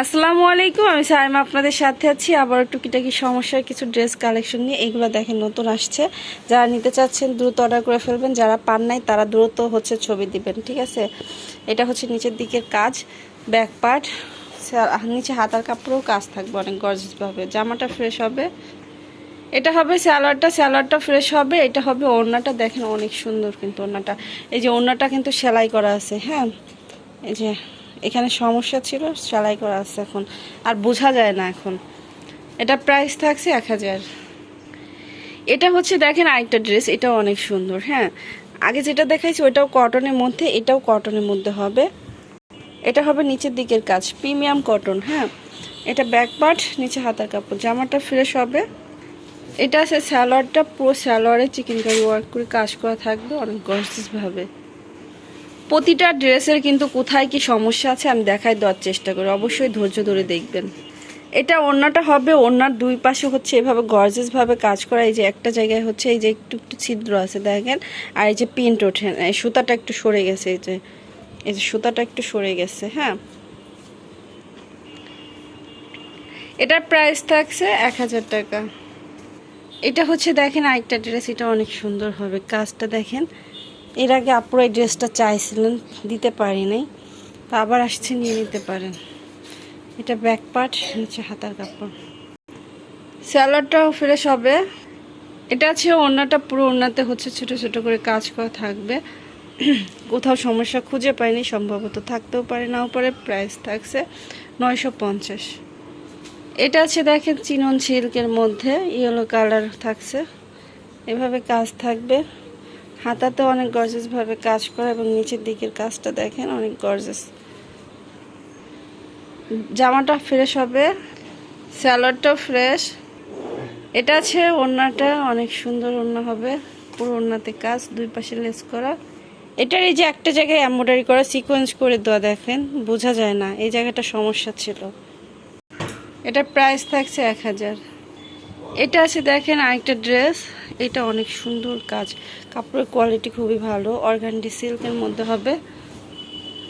আসসালামু আলাইকুম, আমি সাইমা আপনাদের সাথে আছি। আবার টুকিটাকি সমস্যার কিছু ড্রেস কালেকশন নিয়ে এগুলো দেখেন নতুন আসছে। যারা নিতে চাচ্ছেন, দ্রুত অর্ডার করে ফেলবেন। যারা পান নাই, তারা দ্রুত হচ্ছে ছবি দিবেন, ঠিক আছে? এটা হচ্ছে নিচের দিকের কাজ ব্যাক পার্ট নিচে হাতার কাপড়েও কাজ থাকবে অনেক গর্জেসভাবে জামাটা ফ্রেশ হবে। এটা হবে স্যালাডটা স্যালাডটা ফ্রেশ হবে। এটা হবে ওড়নাটা, দেখেন অনেক সুন্দর কিন্তু ওড়নাটা। এই যে ওড়নাটা কিন্তু সেলাই করা আছে হ্যাঁ? এই যে এখানে সমস্যা ছিল, সেলাই করা আছে এখন। আর বোঝা যায় না এখন। এটা প্রাইস থাকছে এক হাজার। এটা হচ্ছে দেখেন আরেকটা ড্রেস এটাও অনেক সুন্দর হ্যাঁ? আগে যেটা দেখাইছি, ওইটাও কটনের মধ্যে, এটাও কটনের মধ্যে হবে। এটা হবে নিচের দিকের কাজ প্রিমিয়াম কটন হ্যাঁ? এটা ব্যাক পার্ট নিচে হাতার কাপড়, জামাটা ফ্রেশ হবে। এটা আছে স্যালোয়ারটা পুরো স্যালোয়ারে চিকেন কারি ওয়ার্ক করে কাজ করা থাকবে, অনেক গর্জিসভাবে প্রতিটা ড্রেসের কিন্তু কোথায় কি সমস্যা আছে আমি দেখাই দেওয়ার চেষ্টা করি। অবশ্যই ধৈর্য ধরে দেখবেন। এটা ওড়নাটা হবে, ওড়নার দুই পাশে হচ্ছে এভাবে গর্জেসভাবে কাজ করা। এই যে একটা জায়গায় হচ্ছে এই যে একটু একটু ছিদ্র আছে দেখেন। আর এই যে প্রিন্ট ওঠে এই সুতাটা একটু সরে গেছে, এই যে এই যে সুতাটা একটু সরে গেছে হ্যাঁ। এটার প্রাইস থাকছে এক হাজার টাকা। এটা হচ্ছে দেখেন আরেকটা ড্রেস এটা অনেক সুন্দর হবে। কাজটা দেখেন এর আগে আপুরা এই ড্রেসটা চাইছিলেন, দিতে পারি নাই। তো আবার আসছে, নিয়ে নিতে পারেন। এটা ব্যাক পার্ট নিচে হাতার কাপড়। স্যালাডটাও ফ্রেশ হবে। এটা আছে ওড়নাটা, পুরো ওড়নাতে হচ্ছে ছোট ছোট করে কাজ করা থাকবে। কোথাও সমস্যা খুঁজে পাইনি, সম্ভবত থাকতেও পারে, নাও পারে প্রাইস থাকছে নয়শো পঞ্চাশ। এটা আছে দেখেন, চিনন সিল্কের মধ্যে ইয়েলো কালার থাকছে। এভাবে কাজ থাকবে। হাতাতে অনেক গর্জেসভাবে কাজ করা এবং নিচের দিকের কাজটা দেখেন, অনেক গর্জেস। জামাটা ফ্রেশ হবে স্যালাডটাও ফ্রেশ এটা আছে ওড়নাটা, অনেক সুন্দর ওড়না হবে। পুরো ওড়নাতে কাজ, দুই পাশে লেস করা। এটার এই যে একটা জায়গায় এম্ব্রয়ডারি করা সিকোয়েন্স করে দেওয়া দেখেন, বোঝা যায় না, এই জায়গাটা সমস্যা ছিল। এটা প্রাইস থাকছে এক হাজার। এটা আছে দেখেন আরেকটা ড্রেস এটা অনেক সুন্দর কাজ। কাপড়ের কোয়ালিটি খুবই ভালো। অর্গানডি সিল্কের মধ্যে হবে।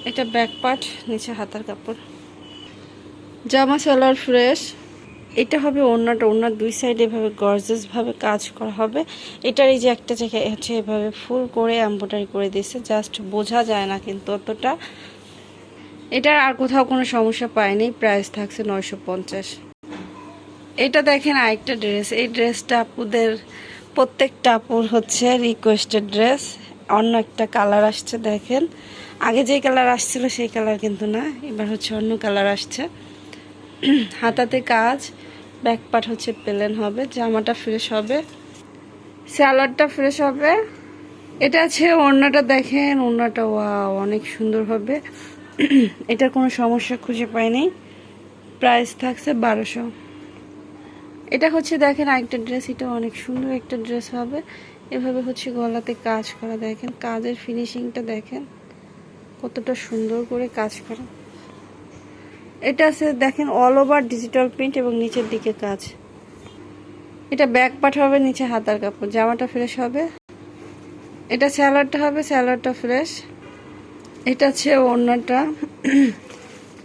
এটা ব্যাক পার্ট নিচে হাতার কাপড়। জামা সালোয়ার ফ্রেশ এটা হবে ওড়নাটা। ওড়নার দুই সাইডে এভাবে গর্জেসভাবে কাজ করা হবে। এটার এই যে একটা জায়গায় হচ্ছে এভাবে ফুল করে এম্ব্রয়ডারি করে দিয়েছে। জাস্ট বোঝা যায় না কিন্তু অতটা। এটার আর কোথাও কোনো সমস্যা পায়নি। প্রাইস থাকছে নয়শো পঞ্চাশ। এটা দেখেন আরেকটা ড্রেস এই ড্রেসটা আপুদের প্রত্যেকটা আপুর হচ্ছে রিকোয়েস্টেড ড্রেস অন্য একটা কালার আসছে, দেখেন। আগে যে কালার আসছিল সেই কালার কিন্তু না, এবার হচ্ছে অন্য কালার আসছে। হাতাতে কাজ ব্যাক পার্ট হচ্ছে প্লেন হবে, জামাটা ফ্রেশ হবে স্যালাডটা ফ্রেশ হবে। এটা আছে ওড়নাটা, দেখেন, ওড়নাটা ওয়া অনেক সুন্দর হবে। এটা কোনো সমস্যা খুঁজে পাইনি। প্রাইস থাকছে বারোশো। এটা হচ্ছে, দেখেন, আরেকটা ড্রেস এটা অনেক সুন্দর একটা ড্রেস হবে। এভাবে হচ্ছে গলাতে কাজ করা, দেখেন, কাজের ফিনিশিংটা দেখেন, কতটা সুন্দর করে কাজ করা। এটা আছে, দেখেন অল ওভার ডিজিটাল প্রিন্ট এবং নিচের দিকে কাজ। এটা ব্যাক পার্ট হবে নিচে হাতার কাপড়, জামাটা ফ্রেশ হবে। এটা স্যালাডটা হবে স্যালাডটা ফ্রেশ এটা হচ্ছে ওড়নাটা।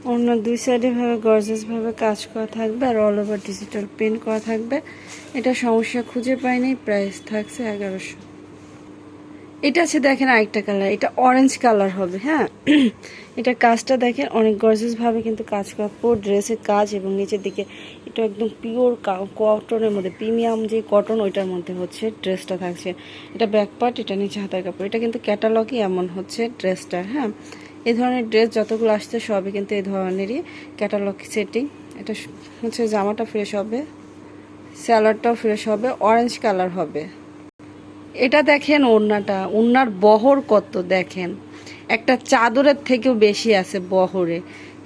অন্য দুই সাইডে ভাবে গর্জেস ভাবে কাজ করা থাকবে আর অল ওভার ডিজিটাল প্রিন্ট করা থাকবে। এটা সমস্যা খুঁজে পাইনি প্রাইস থাকছে এগারোশো। এটা আছে দেখেন আরেকটা কালার এটা অরেঞ্জ কালার হবে হ্যাঁ? এটা কাজটা দেখেন অনেক গর্জেস ভাবে কিন্তু কাজ করা, পুরো ড্রেসের কাজ এবং নিচের দিকে এটা একদম পিওর কটনের মধ্যে প্রিমিয়াম যে কটন ওইটার মধ্যে হচ্ছে ড্রেসটা থাকছে। এটা ব্যাকপার্ট এটা নিচে হাতার কাপড়। এটা কিন্তু ক্যাটালগই এমন হচ্ছে ড্রেসটা হ্যাঁ? এই ধরনের ড্রেস যতগুলো আসছে সবই কিন্তু এই ধরনেরই ক্যাটালগ সেটিং এটা হচ্ছে জামাটা ফ্রেশ হবে স্যালাডটাও ফ্রেশ হবে অরেঞ্জ কালার হবে। এটা দেখেন ওড়নাটা, ওড়নার বহর কত দেখেন। একটা চাদরের থেকেও বেশি আছে বহরে।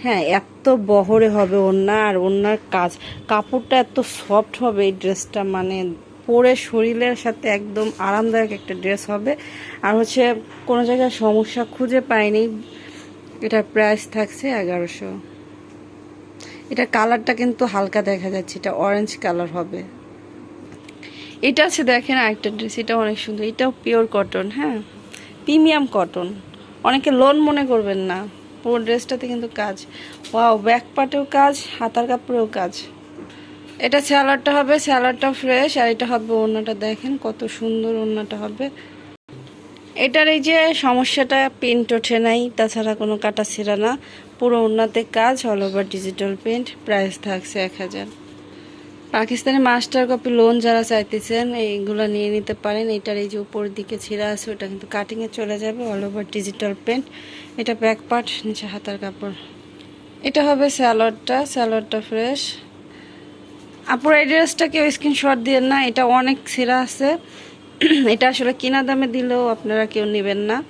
হ্যাঁ এত বহরে হবে ওড়না আর ওড়নার কাজ। কাপড়টা এত সফট হবে এই ড্রেসটা মানে পরে শরীরের সাথে একদম আরামদায়ক একটা ড্রেস হবে। আর হচ্ছে কোনো জায়গায় সমস্যা খুঁজে পাইনি। এটার প্রাইস থাকছে এগারোশো। এটা কালারটা কিন্তু হালকা দেখা যাচ্ছে, এটা অরেঞ্জ কালার হবে। এটা আছে দেখেন আরেকটা ড্রেস এটা অনেক সুন্দর, এটাও পিওর কটন হ্যাঁ? প্রিমিয়াম কটন অনেকে লোন মনে করবেন না, পুরো ড্রেসটাতে কিন্তু কাজ। ওয়াও ব্যাক পার্টেও কাজ, হাতার কাপড়েও কাজ। এটা স্যালাডটা হবে স্যালাডটা ফ্রেশ আর এটা হবে ওড়নাটা দেখেন কত সুন্দর ওড়নাটা হবে। এটার এই যে সমস্যাটা পেন্ট ওঠে নাই, তাছাড়া কোনো কাটা ছিঁড়া না। পুরো ওড়নাতে কাজ all over digital print price থাকছে এক হাজার। পাকিস্তানি মাস্টার কপি লোন যারা চাইতেছেন এইগুলো নিয়ে নিতে পারেন। এটার এই যে উপরের দিকে ছিঁড়া আছে, ওটা কিন্তু কাটিংয়ে চলে যাবে অল ওভার ডিজিটাল প্রিন্ট এটা ব্যাক পার্ট নিচে হাতার কাপড়। এটা হবে স্যালাডটা স্যালাডটা ফ্রেশ আপুর এই ড্রেসটা কেউ স্ক্রিনশট দিয়ে না, এটা অনেক ছিঁড়া আছে। এটা আসলে কিনা দামে দিলেও আপনারা কেউ নেবেন না।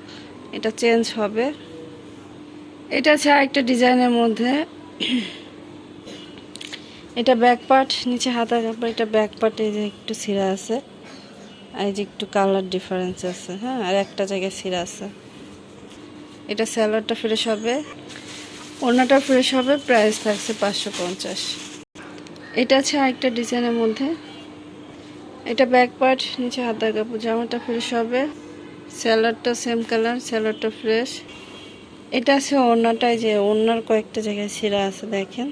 এটা চেঞ্জ হবে। এটা আছে আরেকটা ডিজাইনের মধ্যে। এটা ব্যাক পার্ট, নিচে হাতা কাপড়, এটা ব্যাক পার্টে যে একটু ছিঁড়া আছে। আর এই যে একটু কালার ডিফারেন্স আছে হ্যাঁ আর একটা জায়গায় ছিঁড়া আছে। এটা স্যালাডটা ফ্রেশ হবে। ওড়নাটা ফ্রেশ হবে, প্রাইস থাকছে পাঁচশো পঞ্চাশ। এটা আছে আরেকটা ডিজাইনের মধ্যে। এটা ব্যাক পার্ট নিচে হাতার কাপড়, জামাটা ফ্রেশ হবে। স্যালাডটা সেম কালার স্যালাডটা ফ্রেশ এটা আছে ওনাটাই যে ওনার কয়েকটা জায়গায় ছিঁড়া আছে, দেখেন।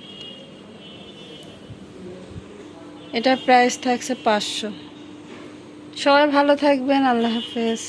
এটার প্রাইস থাকছে পাঁচশো। সবাই ভালো থাকবেন, আল্লাহ হাফেজ।